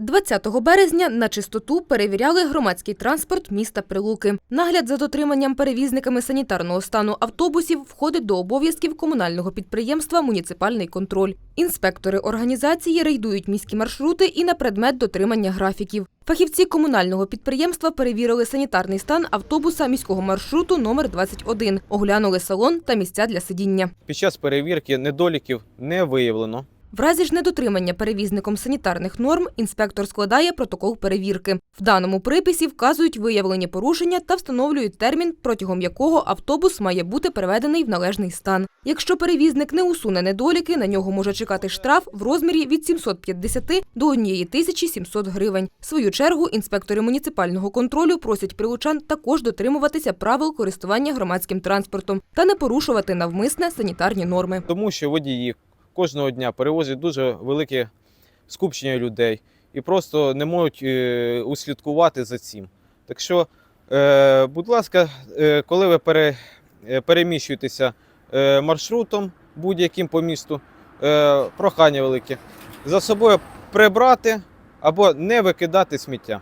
20 березня на чистоту перевіряли громадський транспорт міста Прилуки. Нагляд за дотриманням перевізниками санітарного стану автобусів входить до обов'язків комунального підприємства «Муніципальний контроль». Інспектори організації рейдують міські маршрути і на предмет дотримання графіків. Фахівці комунального підприємства перевірили санітарний стан автобуса міського маршруту номер 21, оглянули салон та місця для сидіння. Під час перевірки недоліків не виявлено. В разі ж недотримання перевізником санітарних норм інспектор складає протокол перевірки. В даному приписі вказують виявлені порушення та встановлюють термін, протягом якого автобус має бути переведений в належний стан. Якщо перевізник не усуне недоліки, на нього може чекати штраф в розмірі від 750 до 1700 гривень. В свою чергу інспектори муніципального контролю просять прилучан також дотримуватися правил користування громадським транспортом та не порушувати навмисне санітарні норми. Тому що водії кожного дня перевозять дуже велике скупчення людей і просто не можуть е, услідкувати за цим. Так що, е, будь ласка, е, коли ви пере, переміщуєтеся маршрутом будь-яким по місту, прохання велике, за собою прибрати або не викидати сміття.